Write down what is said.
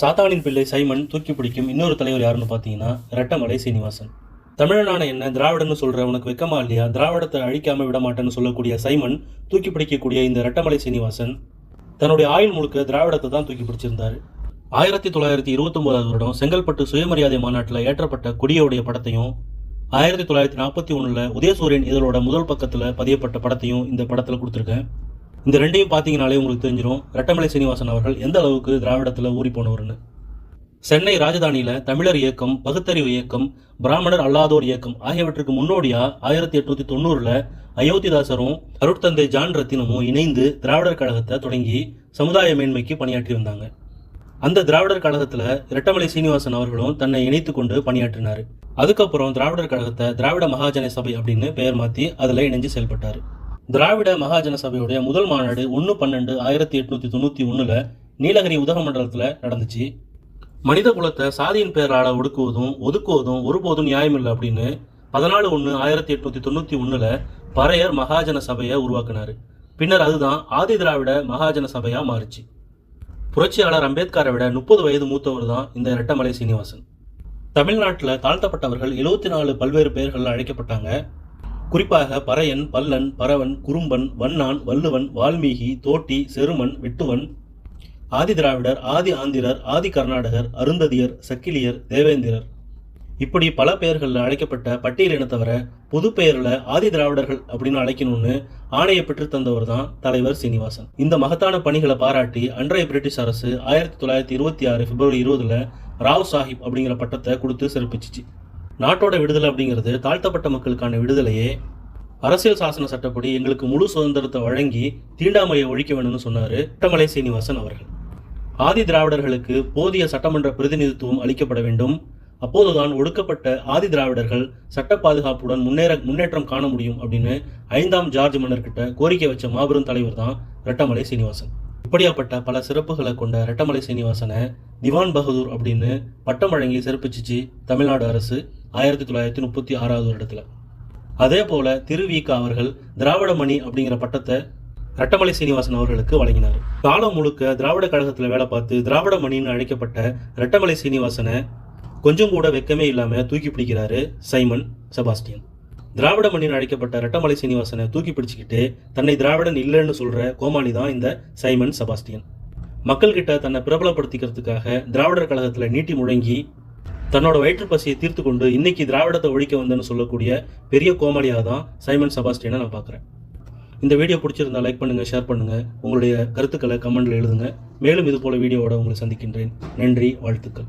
சாத்தானின் பிள்ளை சைமன் தூக்கி பிடிக்கும் இன்னொரு தலைவர் யாருன்னு பார்த்தீங்கன்னா ரெட்டமலை சீனிவாசன். தமிழனான என்ன திராவிடன்னு சொல்ற உனக்கு வெக்கமா இல்லையா? திராவிடத்தை அழிக்காம விட மாட்டேன்னு சொல்லக்கூடிய சைமன் தூக்கி பிடிக்கக்கூடிய இந்த ரெட்டமலை சீனிவாசன் தன்னுடைய ஆயுள் முழுக்க திராவிடத்தை தான் தூக்கி பிடிச்சிருந்தாரு. ஆயிரத்தி தொள்ளாயிரத்தி இருபத்தொன்பதாவது வருடம் செங்கல்பட்டு சுயமரியாதை மாநாட்டில் ஏற்றப்பட்ட கொடியோடைய படத்தையும் ஆயிரத்தி தொள்ளாயிரத்தி நாற்பத்தி ஒன்றில் உதயசூரியன் இதழோட முதல் பக்கத்தில் பதியப்பட்ட படத்தையும் இந்த படத்தில் கொடுத்துருக்கேன். இந்த ரெண்டையும் பார்த்தீங்கனாலே உங்களுக்கு தெரிஞ்சிடும் ரெட்டமலை சீனிவாசன் அவர்கள் எந்த அளவுக்கு திராவிடத்தில் ஊறி போனவர்னு. சென்னை ராஜதானியில் தமிழர் இயக்கம் பகுத்தறிவு இயக்கம் பிராமணர் அல்லாதோர் இயக்கம் ஆகியவற்றுக்கு முன்னோடியாக ஆயிரத்தி எட்நூத்தி தொண்ணூறுல அயோத்திதாசரும் அருட்தந்தை ஜான் ரத்தினமும் இணைந்து திராவிடர் கழகத்தை தொடங்கி சமுதாய மேன்மைக்கு பணியாற்றி வந்தாங்க அந்த திராவிடர் கழகத்துல இரட்டமலை சீனிவாசன் அவர்களும் தன்னை இணைத்து கொண்டு பணியாற்றினார். அதுக்கப்புறம் திராவிடர் கழகத்தை திராவிட மகாஜன சபை அப்படின்னு பெயர் மாற்றி அதில் இணைஞ்சு செயல்பட்டார். திராவிட மகாஜன சபையுடைய முதல் மாநாடு ஒன்று பன்னெண்டு ஆயிரத்தி எட்நூத்தி தொண்ணூத்தி ஒண்ணுல நீலகிரி உதகமண்டலத்துல நடந்துச்சு. மனித குலத்தை சாதியின் பெயரால ஒடுக்குவதும் ஒதுக்குவதும் ஒருபோதும் நியாயமில்லை அப்படின்னு பதினாலு ஒன்று ஆயிரத்தி எட்நூத்தி தொண்ணூத்தி ஒண்ணுல பறையர் மகாஜன சபையை உருவாக்குனாரு. பின்னர் அதுதான் ஆதி திராவிட மகாஜன சபையா மாறுச்சு. புரட்சியாளர் அம்பேத்கரை விட முப்பது வயது மூத்தவர் தான் இந்த இரட்டமலை சீனிவாசன். தமிழ்நாட்டில் தாழ்த்தப்பட்டவர்கள் எழுபத்தி நாலு பல்வேறு பெயர்கள் அழைக்கப்பட்டாங்க. குறிப்பாக பறையன் பல்லன் பரவன் குறும்பன் வண்ணான் வள்ளுவன் வால்மீகி தோட்டி செருமன் வெட்டுவன் ஆதி திராவிடர் ஆதி ஆந்திரர் ஆதி கர்நாடகர் அருந்ததியர் சக்கிலியர் தேவேந்திரர். இப்படி பல பெயர்களில் அழைக்கப்பட்ட பட்டியல் இனத்தவர பொது பெயரில் ஆதி திராவிடர்கள் அப்படின்னு அழைக்கணும்னு ஆணையை பெற்று தந்தவர் தான் தலைவர் சீனிவாசன். இந்த மகத்தான பணிகளை பாராட்டி அன்றைய பிரிட்டிஷ் அரசு ஆயிரத்தி தொள்ளாயிரத்தி இருபத்தி ஆறு பிப்ரவரி இருபதுல ராவ் சாஹிப் அப்படிங்கிற பட்டத்தை கொடுத்து சிறப்பிச்சிச்சு. நாட்டோட விடுதலை அப்படிங்கிறது தாழ்த்தப்பட்ட மக்களுக்கான விடுதலையே அரசியல் சாசன சட்டப்படி எங்களுக்கு முழு சுதந்திரத்தை வழங்கி தீண்டாமையை ஒழிக்க வேணும்னு சொன்னாரு ரெட்டமலை சீனிவாசன் அவர்கள். ஆதி திராவிடர்களுக்கு போதிய சட்டமன்ற பிரதிநிதித்துவம் அளிக்கப்பட வேண்டும். அப்போதுதான் ஒடுக்கப்பட்ட ஆதி திராவிடர்கள் சட்ட பாதுகாப்புடன் முன்னேற முன்னேற்றம் காண முடியும் அப்படின்னு ஐந்தாம் ஜார்ஜ் மன்னர்கிட்ட கோரிக்கை வச்ச மாபெரும் தலைவர் தான் ரெட்டமலை சீனிவாசன். இப்படியாப்பட்ட பல சிறப்புகளை கொண்ட ரெட்டமலை சீனிவாசனை திவான் பகதூர் அப்படின்னு பட்டம் வழங்கி சிறப்பிச்சிச்சு தமிழ்நாடு அரசு. ஆயிரத்தி தொள்ளாயிரத்தி முப்பத்தி ஆறாவது வருடத்தில். அதே போல திருவிக அவர்கள் திராவிடமணி அப்படிங்கிற பட்டத்தை ரட்டமலை சீனிவாசன் அவர்களுக்கு வழங்கினார். காலம் முழுக்க திராவிட கழகத்தில் வேலை பார்த்து திராவிட மணின்னு அழைக்கப்பட்ட ரட்டமலை சீனிவாசனை கொஞ்சம் கூட வெக்கமே இல்லாமல் தூக்கி பிடிக்கிறாரு சைமன் செபாஸ்டியன். திராவிட மண்ணின் அழைக்கப்பட்ட ரட்டமலை சீனிவாசனை தூக்கி பிடிச்சிக்கிட்டு தன்னை திராவிடன் இல்லைன்னு சொல்கிற கோமாளி தான் இந்த சைமன் செபாஸ்டியன். மக்கள்கிட்ட தன்னை பிரபலப்படுத்திக்கிறதுக்காக திராவிடர் கழகத்தில் நீட்டி முழங்கி தன்னோட வயிற்று பசியை தீர்த்து கொண்டு இன்னைக்கு திராவிடத்தை ஒழிக்க வந்தேன்னு சொல்லக்கூடிய பெரிய கோமாளியாக தான் சைமன் சபாஸ்டியனை நான் பார்க்குறேன். இந்த வீடியோ பிடிச்சிருந்தா லைக் பண்ணுங்கள் ஷேர் பண்ணுங்கள் உங்களுடைய கருத்துக்களை கமெண்டில் எழுதுங்க. மேலும் இது போல வீடியோவோட உங்களை சந்திக்கின்றேன். நன்றி வாழ்த்துக்கள்.